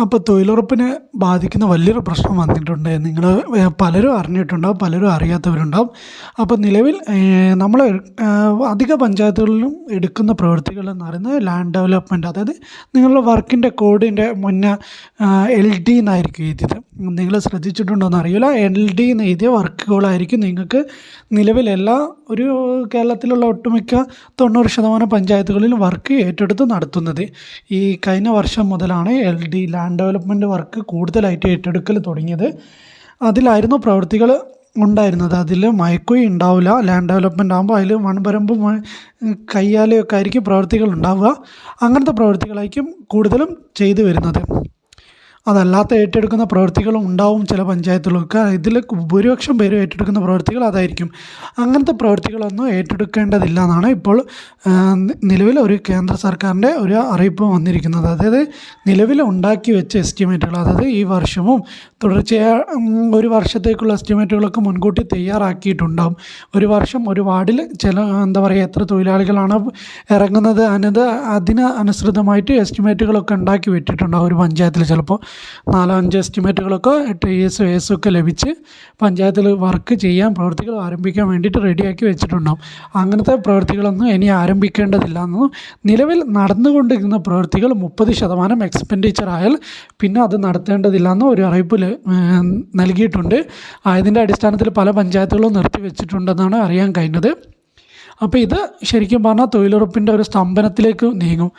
അപ്പോൾ തൊഴിലുറപ്പിനെ ബാധിക്കുന്ന വലിയൊരു പ്രശ്നം വന്നിട്ടുണ്ട്. നിങ്ങൾ പലരും അറിഞ്ഞിട്ടുണ്ടാവും പലരും അറിയാത്തവരുണ്ടാവും. അപ്പോൾ നിലവിൽ നമ്മൾ അധിക പഞ്ചായത്തുകളിലും എടുക്കുന്ന പ്രവൃത്തികൾ എന്ന് പറയുന്നത് ലാൻഡ് ഡെവലപ്മെന്റ് അതായത് നിങ്ങളുടെ വർക്കിന്റെ കോഡിന്റെ മുന്നേ എൽ ഡി എന്നായിരിക്കും എഴുതിയത്. നിങ്ങൾ ശ്രദ്ധിച്ചിട്ടുണ്ടോ എന്ന് അറിയില്ല. എൽ ഡി എന്ന് എഴുതിയ വർക്കുകളായിരിക്കും നിങ്ങൾക്ക് നിലവിൽ എല്ലാ ഒരു കേരളത്തിലുള്ള ഒട്ടുമിക്ക തൊണ്ണൂറ് ശതമാനം പഞ്ചായത്തുകളിലും വർക്ക് ഏറ്റെടുത്ത് നടത്തുന്നത്. ഈ കഴിഞ്ഞ വർഷം മുതലാണ് L D land development work കൂടുതലായിട്ട് ഏറ്റെടുക്കൽ തുടങ്ങിയത്. അതിലായിരുന്നു പ്രവൃത്തികൾ ഉണ്ടായിരുന്നത്. അതിൽ മയക്കുഴി ഉണ്ടാവില്ല ലാൻഡ് ഡെവലപ്മെന്റ് ആകുമ്പോൾ അതിൽ മൺപരമ്പ് കയ്യാലയൊക്കെ ആയിരിക്കും പ്രവൃത്തികൾ ഉണ്ടാവുക. അങ്ങനത്തെ പ്രവൃത്തികളായിരിക്കും കൂടുതലും ചെയ്തു വരുന്നത്. അതല്ലാത്ത ഏറ്റെടുക്കുന്ന പ്രവൃത്തികളും ഉണ്ടാവും ചില പഞ്ചായത്തുകളൊക്കെ ഇതിൽ ഭൂരിപക്ഷം പേരും ഏറ്റെടുക്കുന്ന പ്രവൃത്തികൾ അതായിരിക്കും. അങ്ങനത്തെ പ്രവൃത്തികളൊന്നും ഏറ്റെടുക്കേണ്ടതില്ല എന്നാണ് ഇപ്പോൾ നിലവിൽ ഒരു കേന്ദ്ര സർക്കാരിന്റെ ഒരു അറിയിപ്പ് വന്നിരിക്കുന്നത്. അതായത് നിലവിൽ ഉണ്ടാക്കി വെച്ച എസ്റ്റിമേറ്റുകൾ അതായത് ഈ വർഷവും തുടർച്ചയായ ഒരു വർഷത്തേക്കുള്ള എസ്റ്റിമേറ്റുകളൊക്കെ മുൻകൂട്ടി തയ്യാറാക്കിയിട്ടുണ്ടാകും ഒരു വർഷം ഒരു വാർഡിൽ ചില എന്താ പറയുക എത്ര തൊഴിലാളികളാണ് ഇറങ്ങുന്നത് അനത് അതിന് അനുസൃതമായിട്ട് എസ്റ്റിമേറ്റുകളൊക്കെ ഉണ്ടാക്കി വിട്ടിട്ടുണ്ടാകും ഒരു പഞ്ചായത്തിൽ ചിലപ്പോൾ. നാലോ അഞ്ചോ എസ്റ്റിമേറ്റുകളൊക്കെ ടി എസ് എസ് ഒക്കെ ലഭിച്ച് പഞ്ചായത്തിൽ വർക്ക് ചെയ്യാൻ പ്രവൃത്തികൾ ആരംഭിക്കാൻ വേണ്ടിയിട്ട് റെഡിയാക്കി വെച്ചിട്ടുണ്ടാകും അങ്ങനത്തെ പ്രവൃത്തികളൊന്നും ഇനി ആരംഭിക്കേണ്ടതില്ല എന്നും നിലവിൽ നടന്നുകൊണ്ടിരിക്കുന്ന പ്രവൃത്തികൾ മുപ്പത് ശതമാനം എക്സ്പെൻഡിച്ചർ ആയാൽ പിന്നെ അത് നടത്തേണ്ടതില്ല എന്നും ഒരു അറിയിപ്പ് നൽകിയിട്ടുണ്ട്. അതിന്റെ അടിസ്ഥാനത്തിൽ പല പഞ്ചായത്തുകളും നിർത്തിവെച്ചിട്ടുണ്ടെന്നാണ് അറിയാൻ കഴിഞ്ഞത്. അപ്പോൾ ഇത് ശരിക്കും പറഞ്ഞാൽ തൊഴിലുറപ്പിന്റെ ഒരു സ്തംഭനത്തിലേക്ക് നീങ്ങും.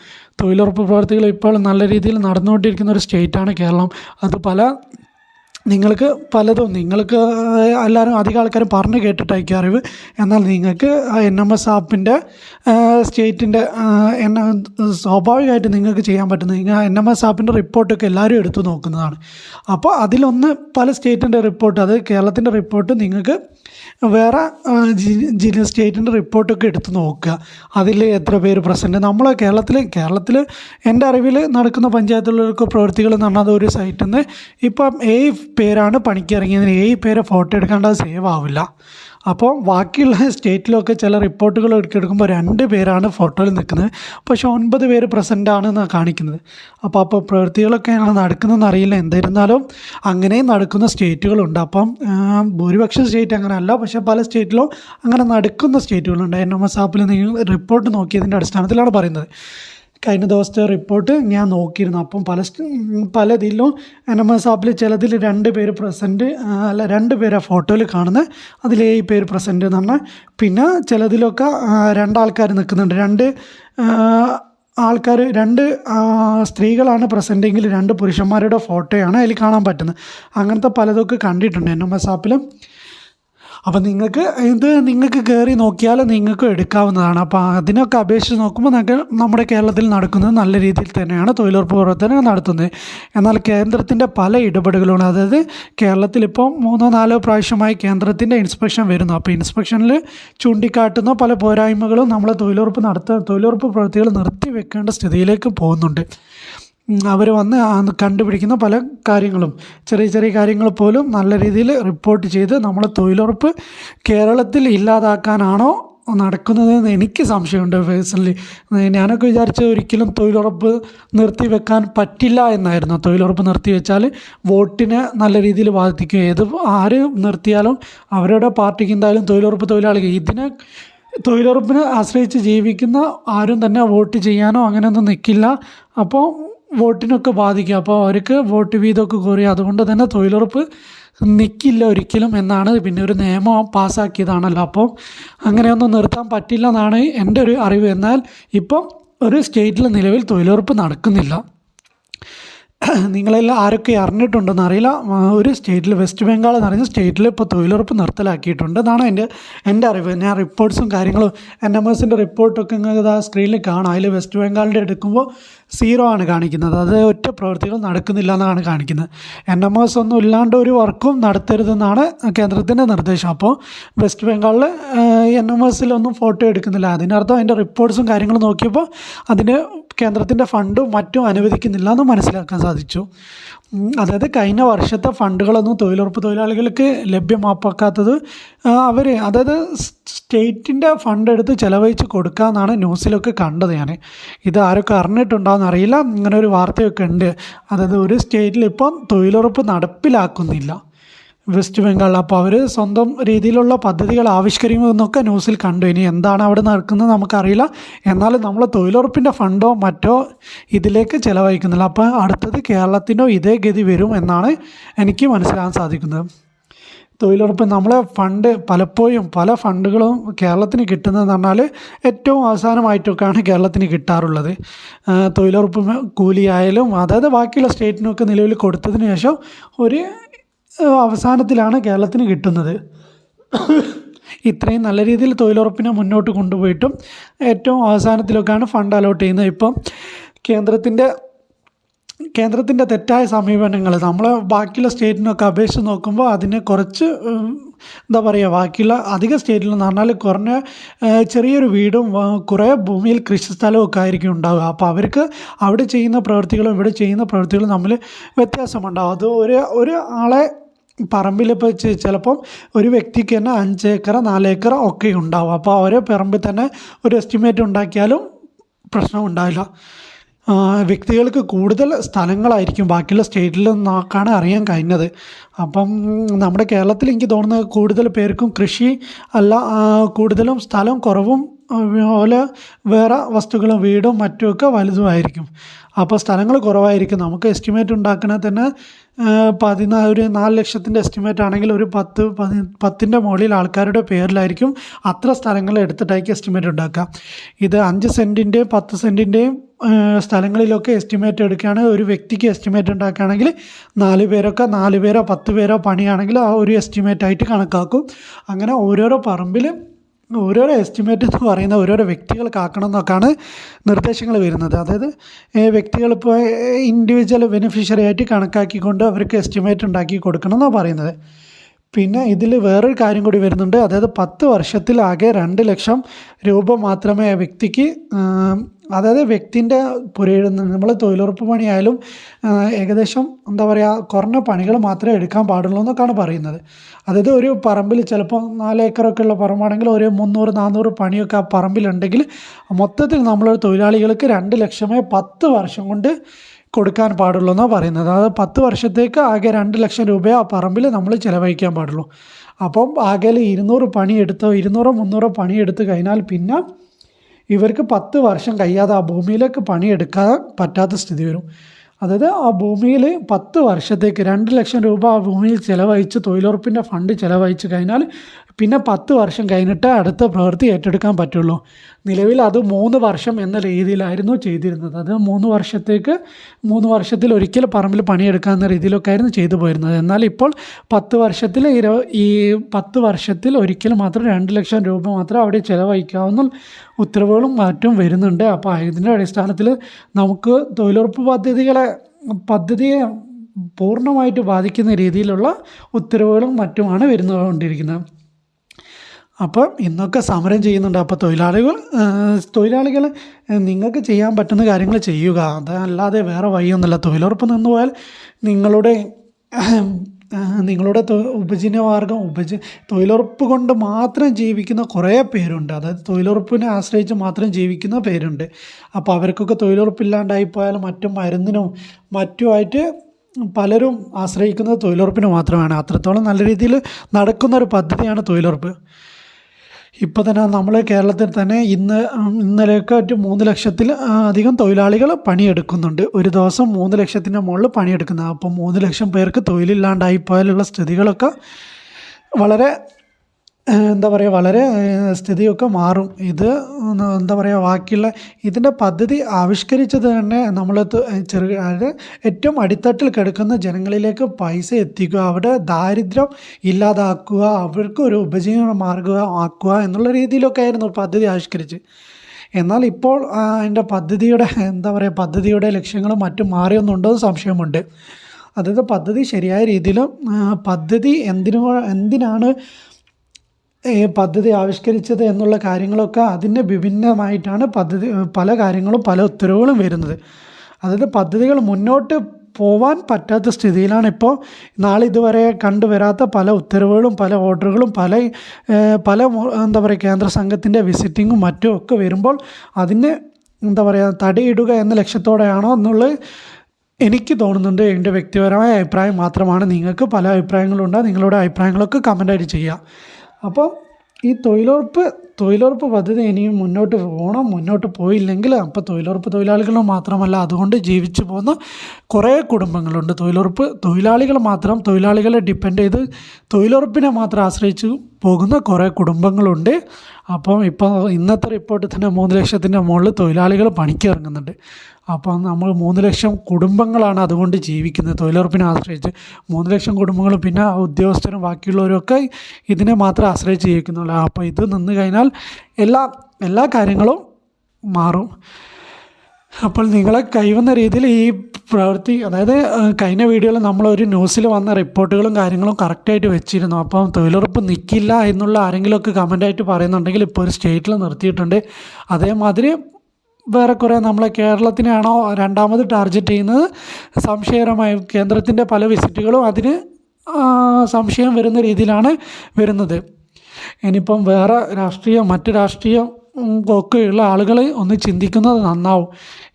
തൊഴിലുറപ്പ് പ്രവർത്തികൾ ഇപ്പോൾ നല്ല രീതിയിൽ നടന്നുകൊണ്ടിരിക്കുന്ന ഒരു സ്റ്റേറ്റാണ് കേരളം. അത് പല നിങ്ങൾക്ക് പലതും നിങ്ങൾക്ക് എല്ലാവരും അധികം ആൾക്കാരും പറഞ്ഞു കേട്ടിട്ടായിരിക്കും അറിവ്. എന്നാൽ നിങ്ങൾക്ക് എൻ എം എസ് ആപ്പിന്റെ സ്റ്റേറ്റിന്റെ എൻ സ്വാഭാവികമായിട്ട് നിങ്ങൾക്ക് ചെയ്യാൻ പറ്റുന്നത് നിങ്ങൾ എൻ എം എസ് ആപ്പിന്റെ റിപ്പോർട്ടൊക്കെ എല്ലാവരും എടുത്തു നോക്കുന്നതാണ്. അപ്പോൾ അതിലൊന്ന് പല സ്റ്റേറ്റിന്റെ റിപ്പോർട്ട് അത് കേരളത്തിന്റെ റിപ്പോർട്ട് നിങ്ങൾക്ക് വേറെ ജില്ല സ്റ്റേറ്റിന്റെ റിപ്പോർട്ടൊക്കെ എടുത്ത് നോക്കുക. അതിൽ എത്ര പേര് പ്രസന്റ് നമ്മൾ കേരളത്തിൽ കേരളത്തിൽ എന്റെ അറിവിൽ നടക്കുന്ന പഞ്ചായത്തുകളിലൊക്കെ പ്രവൃത്തികൾ എന്ന് പറഞ്ഞാൽ ഒരു സൈറ്റിൽ നിന്ന് ഇപ്പം ഏഴ് പേരാണ് പണിക്ക് ഇറങ്ങിയതിന് ഏഴ് പേരെ ഫോട്ടോ എടുക്കാണ്ട് അത് സേവ് ആവില്ല. അപ്പോൾ ബാക്കിയുള്ള സ്റ്റേറ്റിലൊക്കെ ചില റിപ്പോർട്ടുകൾ എടുക്കുമ്പോൾ രണ്ട് പേരാണ് ഫോട്ടോയിൽ നിൽക്കുന്നത്. പക്ഷേ ഒൻപത് പേര് പ്രസന്റ് ആണെന്നാണ് കാണിക്കുന്നത്. അപ്പോൾ അപ്പോൾ പ്രവൃത്തികളൊക്കെയാണ് നടക്കുന്നതെന്ന് അറിയില്ല. എന്തായിരുന്നാലും അങ്ങനെയും നടക്കുന്ന സ്റ്റേറ്റുകളുണ്ട് അപ്പം ഭൂരിപക്ഷം സ്റ്റേറ്റ് അങ്ങനെ അല്ല പക്ഷേ പല സ്റ്റേറ്റിലും അങ്ങനെ നടക്കുന്ന സ്റ്റേറ്റുകളുണ്ട് എൻ എം എസ് ആപ്പിൽ നിങ്ങൾ റിപ്പോർട്ട് നോക്കിയതിന്റെ അടിസ്ഥാനത്തിലാണ് പറയുന്നത്. കഴിഞ്ഞ ദിവസത്തെ റിപ്പോർട്ട് ഞാൻ നോക്കിയിരുന്നു. അപ്പം പല പലതിലും എൻ എം എസ് ആപ്പിൽ ചിലതിൽ രണ്ട് പേര് പ്രസന്റ് അല്ല രണ്ട് പേരെ ഫോട്ടോയിൽ കാണുന്നത് അതിൽ ഏഴ് പേര് പ്രസന്റ് എന്ന് പറഞ്ഞാൽ പിന്നെ ചിലതിലൊക്കെ രണ്ടാൾക്കാർ നിൽക്കുന്നുണ്ട്. രണ്ട് ആൾക്കാർ രണ്ട് സ്ത്രീകളാണ് പ്രസന്റെങ്കിൽ രണ്ട് പുരുഷന്മാരുടെ ഫോട്ടോയാണ് അതിൽ കാണാൻ പറ്റുന്നത് അങ്ങനത്തെ പലതൊക്കെ കണ്ടിട്ടുണ്ട് എൻ എം എസ് ആപ്പിലും അപ്പം നിങ്ങൾക്ക് ഇത് നിങ്ങൾക്ക് കയറി നോക്കിയാൽ നിങ്ങൾക്ക് എടുക്കാവുന്നതാണ്. അപ്പോൾ അതിനൊക്കെ അപേക്ഷിച്ച് നോക്കുമ്പോൾ നമ്മുടെ കേരളത്തിൽ നടക്കുന്നത് നല്ല രീതിയിൽ തന്നെയാണ് തൊഴിലുറപ്പ് പ്രവർത്തനം നടത്തുന്നത്. എന്നാൽ കേന്ദ്രത്തിന്റെ പല ഇടപെടലുകളാണ് അതായത് കേരളത്തിൽ ഇപ്പോൾ മൂന്നോ നാലോ പ്രാവശ്യമായി കേന്ദ്രത്തിന്റെ ഇൻസ്പെക്ഷൻ വരുന്നു. അപ്പോൾ ഇൻസ്പെക്ഷനിൽ ചൂണ്ടിക്കാട്ടുന്ന പല പോരായ്മകളും നമ്മൾ തൊഴിലുറപ്പ് നടത്ത തൊഴിലുറപ്പ് പ്രവൃത്തികൾ നിർത്തി വെക്കേണ്ട സ്ഥിതിയിലേക്ക് പോകുന്നുണ്ട്. അവർ വന്ന് കണ്ടുപിടിക്കുന്ന പല കാര്യങ്ങളും. ചെറിയ ചെറിയ കാര്യങ്ങൾ പോലും നല്ല രീതിയിൽ റിപ്പോർട്ട് ചെയ്ത് നമ്മളെ തൊഴിലുറപ്പ് കേരളത്തിൽ ഇല്ലാതാക്കാനാണോ നടക്കുന്നതെന്ന് എനിക്ക് സംശയമുണ്ട് പേഴ്സണലി. ഞാനൊക്കെ വിചാരിച്ച ഒരിക്കലും തൊഴിലുറപ്പ് നിർത്തി വെക്കാൻ പറ്റില്ല എന്നായിരുന്നു. തൊഴിലുറപ്പ് നിർത്തി വെച്ചാൽ വോട്ടിനെ നല്ല രീതിയിൽ ബാധിക്കും. ഏത് ആര് നിർത്തിയാലും അവരുടെ പാർട്ടിക്ക് എന്തായാലും തൊഴിലുറപ്പ് തൊഴിലാളികൾ ഇതിനെ തൊഴിലുറപ്പിനെ ആശ്രയിച്ച് ജീവിക്കുന്ന ആരും തന്നെ വോട്ട് ചെയ്യാനോ അങ്ങനെയൊന്നും നിൽക്കില്ല അപ്പോൾ വോട്ടിനൊക്കെ ബാധിക്കും. അപ്പോൾ അവർക്ക് വോട്ട് വീതമൊക്കെ കുറയും. അതുകൊണ്ട് തന്നെ തൊഴിലുറപ്പ് നിൽക്കില്ല ഒരിക്കലും എന്നാണ് പിന്നെ ഒരു നിയമം പാസ്സാക്കിയതാണല്ലോ അപ്പോൾ അങ്ങനെയൊന്നും നിർത്താൻ പറ്റില്ല എന്നാണ് എന്റെ ഒരു അറിവ്. എന്നാൽ ഇപ്പം ഒരു സ്റ്റേറ്റിൽ നിലവിൽ തൊഴിലുറപ്പ് നടക്കുന്നില്ല. നിങ്ങളെല്ലാം ആരൊക്കെ അറിഞ്ഞിട്ടുണ്ടെന്ന് അറിയില്ല. ഒരു സ്റ്റേറ്റിൽ വെസ്റ്റ് ബംഗാൾ എന്ന് പറയുന്ന സ്റ്റേറ്റിൽ ഇപ്പോൾ തൊഴിലുറപ്പ് നിർത്തലാക്കിയിട്ടുണ്ട് എന്നാണ് എന്റെ എന്റെ അറിവ്. ഞാൻ റിപ്പോർട്ട്സും കാര്യങ്ങളും എൻ എം എസിന്റെ റിപ്പോർട്ടൊക്കെ നിങ്ങൾക്ക് ആ സ്ക്രീനിൽ കാണാം. അതിൽ വെസ്റ്റ് ബംഗാളിന്റെ എടുക്കുമ്പോൾ സീറോ ആണ് കാണിക്കുന്നത്. അത് ഒറ്റ പ്രവൃത്തികൾ നടക്കുന്നില്ല എന്നാണ് കാണിക്കുന്നത്. എൻ എം എസ് ഒന്നും ഇല്ലാണ്ട് ഒരു വർക്കും നടത്തരുതെന്നാണ് കേന്ദ്രത്തിന്റെ നിർദ്ദേശം. അപ്പോൾ വെസ്റ്റ് ബംഗാളിൽ എൻ എം എസിലൊന്നും ഫോട്ടോ എടുക്കുന്നില്ല. അതിനർത്ഥം അതിന്റെ റിപ്പോർട്ട്സും കാര്യങ്ങളും നോക്കിയപ്പോൾ അതിന് കേന്ദ്രത്തിന്റെ ഫണ്ടും മറ്റും അനുവദിക്കുന്നില്ല എന്ന് മനസ്സിലാക്കാൻ സാധിച്ചു. അതായത് കഴിഞ്ഞ വർഷത്തെ ഫണ്ടുകളൊന്നും തൊഴിലുറപ്പ് തൊഴിലാളികൾക്ക് ലഭ്യമാക്കാത്തത് അവർ അതായത് സ്റ്റേറ്റിന്റെ ഫണ്ട് എടുത്ത് ചിലവഴിച്ച് കൊടുക്കാമെന്നാണ് ന്യൂസിലൊക്കെ കണ്ടത് ഞാൻ ഇത് ആരൊക്കെ അറിഞ്ഞിട്ടുണ്ടോയെന്ന് അറിയില്ല. ഇങ്ങനെ ഒരു വാർത്തയൊക്കെ ഉണ്ട്. അതായത് ഒരു സ്റ്റേറ്റിൽ ഇപ്പം തൊഴിലുറപ്പ് നടപ്പിലാക്കുന്നില്ല. വെസ്റ്റ് ബംഗാൾ അപ്പോൾ അവർ സ്വന്തം രീതിയിലുള്ള പദ്ധതികൾ ആവിഷ്കരിക്കുമെന്നൊക്കെ ന്യൂസിൽ കണ്ടു. ഇനി എന്താണ് അവിടെ നടക്കുന്നത് നമുക്കറിയില്ല. എന്നാലും നമ്മൾ തൊഴിലുറപ്പിന്റെ ഫണ്ടോ മറ്റോ ഇതിലേക്ക് ചിലവഴിക്കുന്നില്ല. അപ്പോൾ അടുത്തത് കേരളത്തിനോ ഇതേ ഗതി വരും എന്നാണ് എനിക്ക് മനസ്സിലാക്കാൻ സാധിക്കുന്നത്. തൊഴിലുറപ്പ് നമ്മളെ ഫണ്ട് പലപ്പോഴും പല ഫണ്ടുകളും കേരളത്തിന് കിട്ടുന്നതെന്ന് പറഞ്ഞാൽ ഏറ്റവും അവസാനമായിട്ടൊക്കെയാണ് കേരളത്തിന് കിട്ടാറുള്ളത്. തൊഴിലുറപ്പ് കൂലിയായാലും അതായത് ബാക്കിയുള്ള സ്റ്റേറ്റിനൊക്കെ നിലവിൽ കൊടുത്തതിന് ശേഷം ഒരു അവസാനത്തിലാണ് കേരളത്തിന് കിട്ടുന്നത്. ഇത്രയും നല്ല രീതിയിൽ തൊഴിലുറപ്പിനെ മുന്നോട്ട് കൊണ്ടുപോയിട്ടും ഏറ്റവും അവസാനത്തിലൊക്കെയാണ് ഫണ്ട് അലോട്ട് ചെയ്യുന്നത്. ഇപ്പം കേന്ദ്രത്തിന്റെ കേന്ദ്രത്തിന്റെ തെറ്റായ സമീപനങ്ങൾ നമ്മൾ ബാക്കിയുള്ള സ്റ്റേറ്റിനൊക്കെ അപേക്ഷിച്ച് നോക്കുമ്പോൾ അതിനെ കുറച്ച് എന്താ പറയുക ബാക്കിയുള്ള അധിക സ്റ്റേറ്റിലെന്ന് പറഞ്ഞാൽ കുറഞ്ഞ ചെറിയൊരു വീടും കുറേ ഭൂമിയിൽ കൃഷി സ്ഥലവും ഒക്കെ ആയിരിക്കും ഉണ്ടാവുക. അപ്പോൾ അവർക്ക് അവിടെ ചെയ്യുന്ന പ്രവൃത്തികളും ഇവിടെ ചെയ്യുന്ന പ്രവൃത്തികളും തമ്മിൽ വ്യത്യാസമുണ്ടാവും. അത് ഒരു ഒരു ആളെ പറമ്പിൽ ഇപ്പോൾ ചിലപ്പം ഒരു വ്യക്തിക്ക് തന്നെ അഞ്ച് ഏക്കർ നാല് ഏക്കർ ഒക്കെ ഉണ്ടാവും. അപ്പോൾ അവരെ പറമ്പിൽ തന്നെ ഒരു എസ്റ്റിമേറ്റ് ഉണ്ടാക്കിയാലും പ്രശ്നം ഉണ്ടാവില്ല. വ്യക്തികൾക്ക് കൂടുതൽ സ്ഥലങ്ങളായിരിക്കും ബാക്കിയുള്ള സ്റ്റേറ്റിൽ നിന്നൊക്കെയാണ് അറിയാൻ കഴിഞ്ഞത്. അപ്പം നമ്മുടെ കേരളത്തിൽ എനിക്ക് തോന്നുന്നത് കൂടുതൽ പേർക്കും കൃഷി അല്ല കൂടുതലും സ്ഥലം കുറവും അതുപോലെ വേറെ വസ്തുക്കളും വീടും മറ്റുമൊക്കെ വലുതുമായിരിക്കും. അപ്പോൾ സ്ഥലങ്ങൾ കുറവായിരിക്കും. നമുക്ക് എസ്റ്റിമേറ്റ് ഉണ്ടാക്കണേ തന്നെ പതിനാല് ഒരു നാല് ലക്ഷത്തിന്റെ എസ്റ്റിമേറ്റ് ആണെങ്കിൽ ഒരു പത്ത് പതി പത്തിന്റെ മുകളിൽ ആൾക്കാരുടെ പേരിലായിരിക്കും അത്ര സ്ഥലങ്ങൾ എടുത്തിട്ടായിരിക്കും എസ്റ്റിമേറ്റ് ഉണ്ടാക്കുക. ഇത് അഞ്ച് സെന്റിന്റെയും പത്ത് സെന്റിന്റെയും സ്ഥലങ്ങളിലൊക്കെ എസ്റ്റിമേറ്റ് എടുക്കുകയാണെങ്കിൽ ഒരു വ്യക്തിക്ക് എസ്റ്റിമേറ്റ് ഉണ്ടാക്കുകയാണെങ്കിൽ നാല് പേരൊക്കെ നാല് പേരോ പത്ത് പേരോ പണിയാണെങ്കിൽ ആ ഒരു എസ്റ്റിമേറ്റ് ആയിട്ട് കണക്കാക്കും. അങ്ങനെ ഓരോരോ പറമ്പിൽ ഓരോരോ എസ്റ്റിമേറ്റ് എന്ന് പറയുന്ന ഓരോരോ വ്യക്തികൾക്കാക്കണം എന്നൊക്കെയാണ് നിർദ്ദേശങ്ങൾ വരുന്നത്. അതായത് വ്യക്തികൾ ഇപ്പോൾ ഇൻഡിവിജ്വൽ ബെനിഫിഷ്യറി ആയിട്ട് കണക്കാക്കിക്കൊണ്ട് അവർക്ക് എസ്റ്റിമേറ്റ് ഉണ്ടാക്കി കൊടുക്കണം എന്നാണ് പറയുന്നത്. പിന്നെ ഇതിൽ വേറൊരു കാര്യം കൂടി വരുന്നുണ്ട്. അതായത് പത്ത് വർഷത്തിലാകെ രണ്ട് ലക്ഷം രൂപ മാത്രമേ ആ വ്യക്തിക്ക് അതായത് വ്യക്തിന്റെ പുരയിടുന്ന നമ്മൾ തൊഴിലുറപ്പ് പണിയായാലും ഏകദേശം എന്താ പറയുക കുറഞ്ഞ പണികൾ മാത്രമേ എടുക്കാൻ പാടുള്ളൂ എന്നൊക്കെയാണ് പറയുന്നത്. അതായത് ഒരു പറമ്പിൽ ചിലപ്പോൾ നാല് ഏക്കറൊക്കെ ഉള്ള പറമ്പാണെങ്കിൽ ഒരു മുന്നൂറ് നാനൂറ് പണിയൊക്കെ ആ പറമ്പിലുണ്ടെങ്കിൽ മൊത്തത്തിൽ നമ്മൾ തൊഴിലാളികൾക്ക് രണ്ട് ലക്ഷമേ പത്ത് വർഷം കൊണ്ട് കൊടുക്കാൻ പാടുള്ളൂ എന്നാണ് പറയുന്നത്. അതായത് പത്ത് വർഷത്തേക്ക് ആകെ രണ്ട് ലക്ഷം രൂപ ആ പറമ്പിൽ നമ്മൾ ചിലവഴിക്കാൻ പാടുള്ളൂ. അപ്പം ആകെ ഇരുന്നൂറ് പണിയെടുത്തോ ഇരുന്നൂറോ മുന്നൂറോ പണിയെടുത്ത് കഴിഞ്ഞാൽ പിന്നെ ഇവർക്ക് പത്ത് വർഷം കഴിയാതെ ആ ഭൂമിയിലേക്ക് പണിയെടുക്കാൻ പറ്റാത്ത സ്ഥിതി വരും. അതായത് ആ ഭൂമിയിൽ പത്ത് വർഷത്തേക്ക് രണ്ട് ലക്ഷം രൂപ ആ ഭൂമിയിൽ ചിലവഴിച്ച് തൊഴിലുറപ്പിന്റെ ഫണ്ട് ചിലവഴിച്ച് കഴിഞ്ഞാൽ പിന്നെ പത്ത് വർഷം കഴിഞ്ഞിട്ട് അടുത്ത പ്രവൃത്തി ഏറ്റെടുക്കാൻ പറ്റുള്ളൂ. നിലവിൽ അത് മൂന്ന് വർഷം എന്ന രീതിയിലായിരുന്നു ചെയ്തിരുന്നത്. അത് മൂന്ന് വർഷത്തേക്ക് മൂന്ന് വർഷത്തിൽ ഒരിക്കൽ പറമ്പിൽ പണിയെടുക്കാവുന്ന രീതിയിലൊക്കെ ആയിരുന്നു ചെയ്തു പോയിരുന്നത്. എന്നാൽ ഇപ്പോൾ പത്ത് വർഷത്തിൽ ഇരവ ഈ പത്ത് വർഷത്തിൽ ഒരിക്കൽ മാത്രം രണ്ട് ലക്ഷം രൂപ മാത്രം അവിടെ ചിലവഴിക്കാവുന്ന ഉത്തരവുകളും മാറ്റവും വരുന്നുണ്ട്. അപ്പോൾ ഇതിന്റെ അടിസ്ഥാനത്തിൽ നമുക്ക് തൊഴിലുറപ്പ് പദ്ധതികളെ പദ്ധതിയെ പൂർണമായിട്ട് ബാധിക്കുന്ന രീതിയിലുള്ള ഉത്തരവുകളും മറ്റുമാണ് വരുന്നുകൊണ്ടിരിക്കുന്നത്. അപ്പം ഇന്നൊക്കെ സമരം ചെയ്യുന്നുണ്ട്. അപ്പോൾ തൊഴിലാളികൾ തൊഴിലാളികൾ നിങ്ങൾക്ക് ചെയ്യാൻ പറ്റുന്ന കാര്യങ്ങൾ ചെയ്യുക. അതല്ലാതെ വേറെ വഴിയൊന്നുമില്ല. തൊഴിലുറപ്പ് നിന്ന് പോയാൽ നിങ്ങളുടെ നിങ്ങളുടെ ഉപജീവനമാർഗം ഉപജ തൊഴിലുറപ്പ് കൊണ്ട് മാത്രം ജീവിക്കുന്ന കുറേ പേരുണ്ട്. അതായത് തൊഴിലുറപ്പിനെ ആശ്രയിച്ച് മാത്രം ജീവിക്കുന്ന പേരുണ്ട്. അപ്പോൾ അവർക്കൊക്കെ തൊഴിലുറപ്പില്ലാണ്ടായിപ്പോയാൽ മറ്റും മരുന്നിനും മറ്റുമായിട്ട് പലരും ആശ്രയിക്കുന്നത് തൊഴിലുറപ്പിന് മാത്രമാണ്. അത്രത്തോളം നല്ല രീതിയിൽ നടക്കുന്ന ഒരു പദ്ധതിയാണ് തൊഴിലുറപ്പ്. ഇപ്പോൾ തന്നെ നമ്മൾ കേരളത്തിൽ തന്നെ ഇന്ന് ഇന്നലെയൊക്കെ ഒരു മൂന്ന് ലക്ഷത്തിൽ അധികം തൊഴിലാളികൾ പണിയെടുക്കുന്നുണ്ട്. ഒരു ദിവസം മൂന്ന് ലക്ഷത്തിന്റെ മുകളിൽ പണിയെടുക്കുന്നത് അപ്പോൾ മൂന്ന് ലക്ഷം പേർക്ക് തൊഴിലില്ലാണ്ടായി പോയാലുള്ള സ്ഥിതികളൊക്കെ വളരെ എന്താ പറയുക വളരെ സ്ഥിതിയൊക്കെ മാറും. ഇത് എന്താ പറയുക ബാക്കിയുള്ള ഇതിന്റെ പദ്ധതി ആവിഷ്കരിച്ചത് തന്നെ നമ്മൾ ചെറു അതായത് ഏറ്റവും അടിത്തട്ടിൽ കിടക്കുന്ന ജനങ്ങളിലേക്ക് പൈസ എത്തിക്കുക അവിടെ ദാരിദ്ര്യം ഇല്ലാതാക്കുക അവർക്ക് ഒരു ഉപജീവന മാർഗം ആക്കുക എന്നുള്ള രീതിയിലൊക്കെ ആയിരുന്നു പദ്ധതി ആവിഷ്കരിച്ച്. എന്നാൽ ഇപ്പോൾ അതിന്റെ പദ്ധതിയുടെ എന്താ പറയുക പദ്ധതിയുടെ ലക്ഷ്യങ്ങളും മറ്റും മാറിയൊന്നുണ്ടോ എന്ന് സംശയമുണ്ട്. അതായത് പദ്ധതി ശരിയായ രീതിയിലും പദ്ധതി എന്തിനു എന്തിനാണ് പദ്ധതി ആവിഷ്കരിച്ചത് എന്നുള്ള കാര്യങ്ങളൊക്കെ അതിന് വിഭിന്നമായിട്ടാണ് പദ്ധതി പല കാര്യങ്ങളും പല ഉത്തരവുകളും വരുന്നത്. അതായത് പദ്ധതികൾ മുന്നോട്ട് പോവാൻ പറ്റാത്ത സ്ഥിതിയിലാണ് ഇപ്പോൾ നാളെ ഇതുവരെ കണ്ടുവരാത്ത പല ഉത്തരവുകളും പല ഓർഡറുകളും പല പല എന്താ പറയുക കേന്ദ്ര സംഘത്തിന്റെ വിസിറ്റിങ്ങും മറ്റും ഒക്കെ വരുമ്പോൾ അതിന് എന്താ പറയുക തടയിടുക എന്ന ലക്ഷ്യത്തോടെയാണോ എന്നുള്ളത് എനിക്ക് തോന്നുന്നുണ്ട്. എന്റെ വ്യക്തിപരമായ അഭിപ്രായം മാത്രമാണ്. നിങ്ങൾക്ക് പല അഭിപ്രായങ്ങളുണ്ടാകും നിങ്ങളുടെ അഭിപ്രായങ്ങളൊക്കെ കമന്റായിട്ട് ചെയ്യുക. അപ്പോൾ ഈ തൊഴിലുറപ്പ് തൊഴിലുറപ്പ് പദ്ധതി ഇനിയും മുന്നോട്ട് പോകണം മുന്നോട്ട് പോയില്ലെങ്കിൽ അപ്പോൾ തൊഴിലുറപ്പ് തൊഴിലാളികൾ മാത്രമല്ല അതുകൊണ്ട് ജീവിച്ചു പോകുന്ന കുറേ കുടുംബങ്ങളുണ്ട്. തൊഴിലുറപ്പ് തൊഴിലാളികൾ മാത്രം തൊഴിലാളികളെ ഡിപ്പെൻഡ് ചെയ്ത് തൊഴിലുറപ്പിനെ മാത്രം ആശ്രയിച്ച് പോകുന്ന കുറേ കുടുംബങ്ങളുണ്ട്. അപ്പം ഇപ്പോൾ ഇന്നത്തെ റിപ്പോർട്ടിൽ തന്നെ മൂന്ന് ലക്ഷത്തിന്റെ മുകളിൽ തൊഴിലാളികൾ പണിക്ക് ഇറങ്ങുന്നുണ്ട്. അപ്പം നമ്മൾ മൂന്ന് ലക്ഷം കുടുംബങ്ങളാണ് അതുകൊണ്ട് ജീവിക്കുന്നത്. തൊഴിലുറപ്പിനെ ആശ്രയിച്ച് മൂന്ന് ലക്ഷം കുടുംബങ്ങളും പിന്നെ ഉദ്യോഗസ്ഥരും ബാക്കിയുള്ളവരൊക്കെ ഇതിനെ മാത്രം ആശ്രയിച്ച് ജീവിക്കുന്നുള്ളൂ. അപ്പോൾ ഇത് നിന്ന് കഴിഞ്ഞാൽ എല്ലാ എല്ലാ കാര്യങ്ങളും മാറും. അപ്പോൾ നിങ്ങളെ കൈവന്ന രീതിയിൽ ഈ പ്രവൃത്തി അതായത് കഴിഞ്ഞ വീഡിയോയിൽ നമ്മളൊരു ന്യൂസിൽ വന്ന റിപ്പോർട്ടുകളും കാര്യങ്ങളും കറക്റ്റായിട്ട് വെച്ചിരുന്നു. അപ്പം തൊഴിലുറപ്പ് നിൽക്കില്ല എന്നുള്ള ആരെങ്കിലുമൊക്കെ കമന്റായിട്ട് പറയുന്നുണ്ടെങ്കിൽ ഇപ്പോൾ ഒരു സ്റ്റേറ്റിൽ നിർത്തിയിട്ടുണ്ട്. അതേമാതിരി വേറെ കുറേ നമ്മളെ കേരളത്തിനാണോ രണ്ടാമത് ടാർജറ്റ് ചെയ്യുന്നത്? സംശയകരമായി കേന്ദ്രത്തിന്റെ പല വിസിറ്റുകളും അതിന് സംശയം വരുന്ന രീതിയിലാണ് വരുന്നത്. ഇനിയിപ്പം വേറെ രാഷ്ട്രീയം മറ്റ് രാഷ്ട്രീയം ഒക്കെയുള്ള ആളുകൾ ഒന്ന് ചിന്തിക്കുന്നത് നന്നാവും.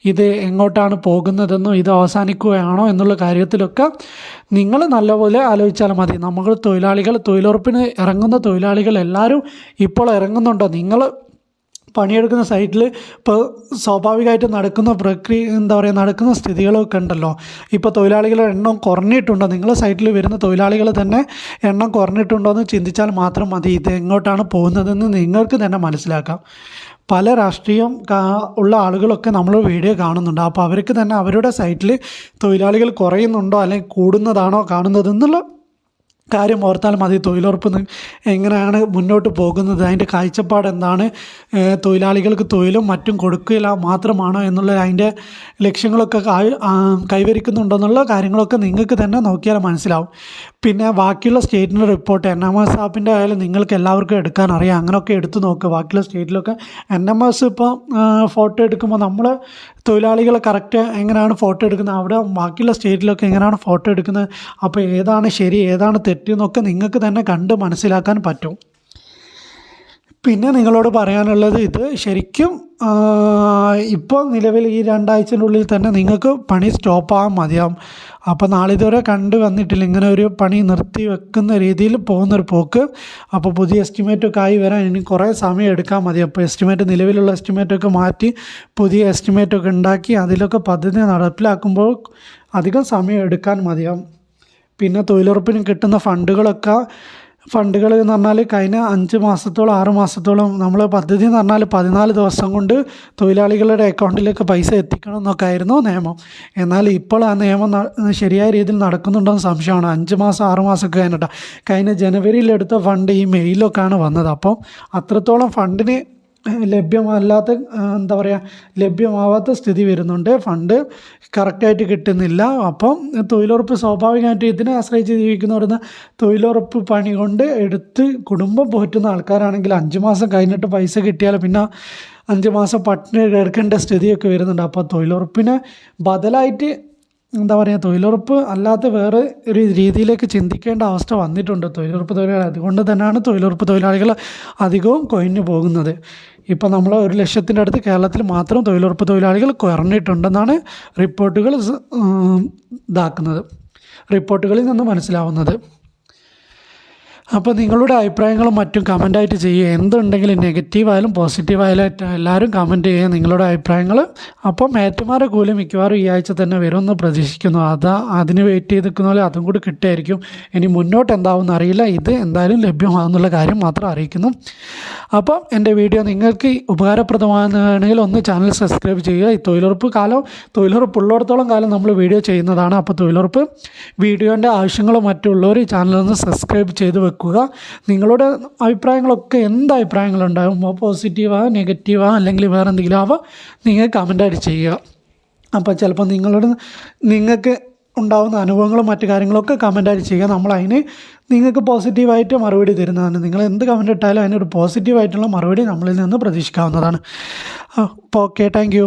ഇത് എങ്ങോട്ടാണ് പോകുന്നതെന്നോ ഇത് അവസാനിക്കുകയാണോ എന്നുള്ള കാര്യത്തിലൊക്കെ നിങ്ങൾ നല്ലപോലെ ആലോചിച്ചാൽ മതി. നമ്മൾ തൊഴിലാളികൾ തൊഴിലുറപ്പിന് ഇറങ്ങുന്ന തൊഴിലാളികൾ എല്ലാവരും ഇപ്പോൾ ഇറങ്ങുന്നുണ്ടോ? നിങ്ങൾ പണിയെടുക്കുന്ന സൈറ്റിൽ ഇപ്പോൾ സ്വാഭാവികമായിട്ട് നടക്കുന്ന പ്രക്രിയ എന്താ പറയുക നടക്കുന്ന സ്ഥിതികളൊക്കെ ഉണ്ടല്ലോ. ഇപ്പോൾ തൊഴിലാളികളുടെ എണ്ണം കുറഞ്ഞിട്ടുണ്ടോ? നിങ്ങളുടെ സൈറ്റിൽ വരുന്ന തൊഴിലാളികൾ തന്നെ എണ്ണം കുറഞ്ഞിട്ടുണ്ടോ എന്ന് ചിന്തിച്ചാൽ മാത്രം മതി. ഇത് എങ്ങോട്ടാണ് പോകുന്നതെന്ന് നിങ്ങൾക്ക് തന്നെ മനസ്സിലാക്കാം. പല രാഷ്ട്രീയം ഉള്ള ആളുകളൊക്കെ നമ്മൾ വീഡിയോ കാണുന്നുണ്ട്. അപ്പോൾ അവർക്ക് തന്നെ അവരുടെ സൈറ്റിൽ തൊഴിലാളികൾ കുറയുന്നുണ്ടോ അല്ലെങ്കിൽ കൂടുന്നതാണോ കാണുന്നതെന്നുള്ള കാര്യം ഓർത്താൽ മതി തൊഴിലുറപ്പ് എങ്ങനെയാണ് മുന്നോട്ട് പോകുന്നത്? അതിന്റെ കാഴ്ചപ്പാട് എന്താണ്? തൊഴിലാളികൾക്ക് തൊഴിലും മറ്റും കൊടുക്കില്ല മാത്രമാണോ എന്നുള്ള അതിന്റെ ലക്ഷ്യങ്ങളൊക്കെ കൈവരിക്കുന്നുണ്ടെന്നുള്ള കാര്യങ്ങളൊക്കെ നിങ്ങൾക്ക് തന്നെ നോക്കിയാൽ മനസ്സിലാവും. പിന്നെ ബാക്കിയുള്ള സ്റ്റേറ്റിന്റെ റിപ്പോർട്ട്. എൻ എം എസ് ആപ്പിന്റെ ആയാലും നിങ്ങൾക്ക് എല്ലാവർക്കും എടുക്കാൻ അറിയാം. അങ്ങനെയൊക്കെ എടുത്തു നോക്കുക ബാക്കിയുള്ള സ്റ്റേറ്റിലൊക്കെ എൻ എം എസ് ഇപ്പോൾ ഫോട്ടോ എടുക്കുമ്പോൾ നമ്മൾ തൊഴിലാളികൾ കറക്റ്റ് എങ്ങനെയാണ് ഫോട്ടോ എടുക്കുന്നത്? അവിടെ ബാക്കിയുള്ള സ്റ്റേറ്റിലൊക്കെ എങ്ങനെയാണ് ഫോട്ടോ എടുക്കുന്നത്? അപ്പോൾ ഏതാണ് ശരി ഏതാണ് തെറ്റ് എന്നൊക്കെ നിങ്ങൾക്ക് തന്നെ കണ്ട് മനസ്സിലാക്കാൻ പറ്റും. പിന്നെ നിങ്ങളോട് പറയാനുള്ളത് ഇത് ശരിക്കും ഇപ്പോൾ നിലവിൽ ഈ രണ്ടാഴ്ചന്റെ ഉള്ളിൽ തന്നെ നിങ്ങൾക്ക് പണി സ്റ്റോപ്പ് ആകാൻ മതിയാവും. അപ്പോൾ നാളിതുവരെ കണ്ടു വന്നിട്ടില്ല. ഇങ്ങനെ ഒരു പണി നിർത്തി വെക്കുന്ന രീതിയിൽ പോകുന്നൊരു പോക്ക്. അപ്പോൾ പുതിയ എസ്റ്റിമേറ്റൊക്കെ ആയി വരാൻ ഇനി കുറേ സമയം എടുക്കാൻ മതി. അപ്പോൾ എസ്റ്റിമേറ്റ് നിലവിലുള്ള എസ്റ്റിമേറ്റൊക്കെ മാറ്റി പുതിയ എസ്റ്റിമേറ്റൊക്കെ ഉണ്ടാക്കി അതിലൊക്കെ പദ്ധതി നടപ്പിലാക്കുമ്പോൾ അധികം സമയം എടുക്കാൻ മതിയാവും. പിന്നെ തൊഴിലുറപ്പിന് കിട്ടുന്ന ഫണ്ടുകളൊക്കെ ഫണ്ടുകൾ എന്ന് പറഞ്ഞാൽ കഴിഞ്ഞ അഞ്ച് മാസത്തോളം ആറ് മാസത്തോളം നമ്മൾ പദ്ധതി എന്ന് പറഞ്ഞാൽ പതിനാല് ദിവസം കൊണ്ട് തൊഴിലാളികളുടെ അക്കൗണ്ടിലേക്ക് പൈസ എത്തിക്കണം എന്നൊക്കെ ആയിരുന്നു നിയമം. എന്നാൽ ഇപ്പോൾ ആ നിയമം ശരിയായ രീതിയിൽ നടക്കുന്നുണ്ടോ നടക്കുന്നുണ്ടെന്ന് സംശയമാണ്. അഞ്ച് മാസം ആറ് മാസമൊക്കെ കഴിഞ്ഞിട്ടാണ് കഴിഞ്ഞ ജനുവരിയിൽ എടുത്ത ഫണ്ട് ഈ മെയിലൊക്കെയാണ് വന്നത്. അപ്പം അത്രത്തോളം ഫണ്ടിന് ലഭ്യമല്ലാത്ത എന്താ പറയുക ലഭ്യമാവാത്ത സ്ഥിതി വരുന്നുണ്ട്. ഫണ്ട് കറക്റ്റായിട്ട് കിട്ടുന്നില്ല. അപ്പം തൊഴിലുറപ്പ് സ്വാഭാവികമായിട്ട് ഇതിനെ ആശ്രയിച്ച് ജീവിക്കുന്നവരുന്ന തൊഴിലുറപ്പ് പണി കൊണ്ട് എടുത്ത് കുടുംബം പോറ്റുന്ന ആൾക്കാരാണെങ്കിൽ അഞ്ച് മാസം കഴിഞ്ഞിട്ട് പൈസ കിട്ടിയാൽ പിന്നെ അഞ്ച് മാസം പട്ടിണി കിടക്കേണ്ട സ്ഥിതിയൊക്കെ വരുന്നുണ്ട്. അപ്പോൾ തൊഴിലുറപ്പിന് ബദലായിട്ട് എന്താ പറയുക തൊഴിലുറപ്പ് അല്ലാത്ത വേറെ ഒരു രീതിയിലേക്ക് ചിന്തിക്കേണ്ട അവസ്ഥ വന്നിട്ടുണ്ട്. തൊഴിലുറപ്പ് തൊഴിലാളി അതുകൊണ്ട് തന്നെയാണ് തൊഴിലുറപ്പ് തൊഴിലാളികൾ അധികവും കൊഴിഞ്ഞു പോകുന്നത്. ഇപ്പോൾ നമ്മൾ ഒരു ലക്ഷത്തിന്റെ അടുത്ത് കേരളത്തിൽ മാത്രം തൊഴിലുറപ്പ് തൊഴിലാളികൾ കുറഞ്ഞിട്ടുണ്ടെന്നാണ് റിപ്പോർട്ടുകൾ ഇതാക്കുന്നത്. റിപ്പോർട്ടുകളിൽ നിന്ന് മനസ്സിലാവുന്നത്. അപ്പോൾ നിങ്ങളുടെ അഭിപ്രായങ്ങളും മറ്റും കമന്റായിട്ട് ചെയ്യുക. എന്തുണ്ടെങ്കിലും നെഗറ്റീവായാലും പോസിറ്റീവായാലും എല്ലാവരും കമന്റ് ചെയ്യുക നിങ്ങളുടെ അഭിപ്രായങ്ങൾ അപ്പം മേറ്റുമാരെ കൂലി മിക്കവാറും ഈ ആഴ്ച തന്നെ വരുമെന്ന് പ്രതീക്ഷിക്കുന്നു. അതാ അതിന് വെയിറ്റ് ചെയ്ത് നിൽക്കുന്ന പോലെ അതും കൂടി കിട്ടിയായിരിക്കും. ഇനി മുന്നോട്ട് എന്താവുമെന്ന് അറിയില്ല. ഇത് എന്തായാലും ലഭ്യമാകുന്നുള്ള കാര്യം മാത്രം അറിയിക്കുന്നു. അപ്പം എന്റെ വീഡിയോ നിങ്ങൾക്ക് ഉപകാരപ്രദമാകുന്നതാണെങ്കിൽ ഒന്ന് ചാനൽ സബ്സ്ക്രൈബ് ചെയ്യുക. ഈ തൊഴിലുറപ്പ് കാലം തൊഴിലുറപ്പ് ഉള്ളിടത്തോളം കാലം നമ്മൾ വീഡിയോ ചെയ്യുന്നതാണ്. അപ്പോൾ തൊഴിലുറപ്പ് വീഡിയോന്റെ ആവശ്യങ്ങളും മറ്റുള്ളവർ ഈ ചാനലിൽ നിന്ന് സബ്സ്ക്രൈബ് ചെയ്ത് വെക്കുക. നിങ്ങളുടെ അഭിപ്രായങ്ങളൊക്കെ എന്ത് അഭിപ്രായങ്ങളുണ്ടാകും പോസിറ്റീവാ നെഗറ്റീവാ അല്ലെങ്കിൽ വേറെ എന്തെങ്കിലും ആവാം നിങ്ങൾ കമന്റായിട്ട് ചെയ്യുക. അപ്പോൾ ചിലപ്പോൾ നിങ്ങളുടെ നിങ്ങൾക്ക് ഉണ്ടാകുന്ന അനുഭവങ്ങളും മറ്റു കാര്യങ്ങളൊക്കെ കമന്റായിട്ട് ചെയ്യുക. നമ്മൾ അതിന് നിങ്ങൾക്ക് പോസിറ്റീവായിട്ട് മറുപടി തരുന്നതാണ്. നിങ്ങൾ എന്ത് കമന്റ് ഇട്ടാലും അതിനൊരു പോസിറ്റീവായിട്ടുള്ള മറുപടി നമ്മളിൽ നിന്ന് പ്രതീക്ഷിക്കാവുന്നതാണ്. അപ്പോൾ ഓക്കെ താങ്ക്